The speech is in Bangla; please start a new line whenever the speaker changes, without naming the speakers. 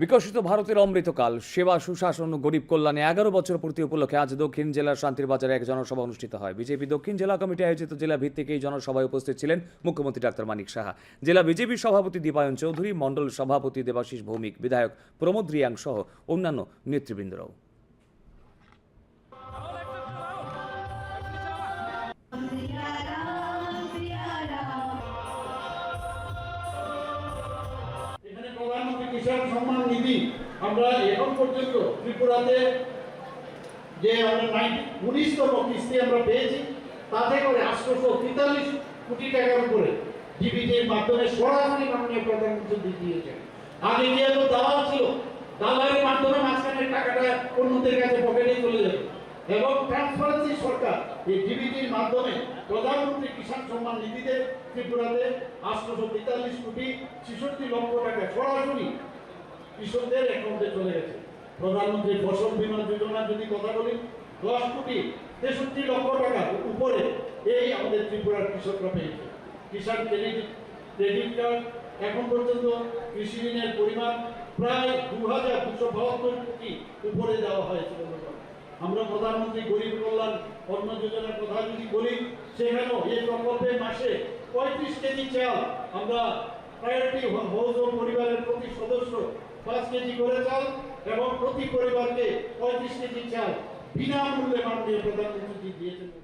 বিকশিত ভারতের অমৃতকাল, সেবা, সুশাসন ও গরিব কল্যাণে এগারো বছর পূর্তি উপলক্ষে আজ দক্ষিণ জেলার শান্তির বাজারে এক জনসভা অনুষ্ঠিত হয়। বিজেপি দক্ষিণ জেলা কমিটি আয়োজিত জেলা ভিত্তিক এই জনসভায় উপস্থিত ছিলেন মুখ্যমন্ত্রী ডাক্তার মানিক সাহা। জেলা বিজেপি সভাপতি দীপায়ন চৌধুরী, মণ্ডল সভাপতি দেবাশিস ভৌমিক, বিধায়ক প্রমোদ রিয়াং সহ অন্যান্য নেতৃবৃন্দরাও।
কিষাণ নিধি আমরা এখন পর্যন্ত ত্রিপুরাতে যে আমরা উনিশতম কিস্তি আমরা পেয়েছি, তাতে করে আটশোশো তেতাল্লিশ কোটি টাকার উপরে ডিবিটির মাধ্যমে সরাসরি মাননীয় প্রধানমন্ত্রী দিয়েছেন। আগে গিয়ে তো দালাল ছিল, দালালের মাধ্যমে মাঝখানের টাকাটা অন্যদের কাছে পকেটে চলে যাবে। এবং ট্রান্সপারেন্সি সরকার এই ডিবিটির মাধ্যমে প্রধানমন্ত্রী কিষাণ সম্মান নিধিতে ত্রিপুরাতে আটশোশো তেতাল্লিশ কোটি ছেষট্টি লক্ষ টাকা সরাসরি কৃষকদের অ্যাকাউন্টে চলে গেছে। প্রধানমন্ত্রী ফসল বীমা যোজনা যদি কথা বলি, দশ কোটি তেষট্টি লক্ষ টাকা উপরে এই আমাদের ত্রিপুরার কৃষকরা পেয়েছে। কিষাণ ক্রেডিট ক্রেডিট কার্ড এখন পর্যন্ত কৃষি ঋণের পরিমাণ প্রায় দু হাজার দুশো বাহাত্তর কোটি উপরে দেওয়া হয়েছে আমরা প্রধানমন্ত্রী গরিব কল্যাণ অন্ন যোজনার কথা যদি বলি, সেখানেও এই প্রকল্পে মাসে পঁয়ত্রিশ কেজি চাল আমরা প্রায়োরিটি হাউস সদস্য পাঁচ কেজি করে চাল এবং প্রতি পরিবারকে পঁয়ত্রিশ কেজি চাল বিনামূল্যে মাননীয় প্রধানমন্ত্রী দিয়েছেন।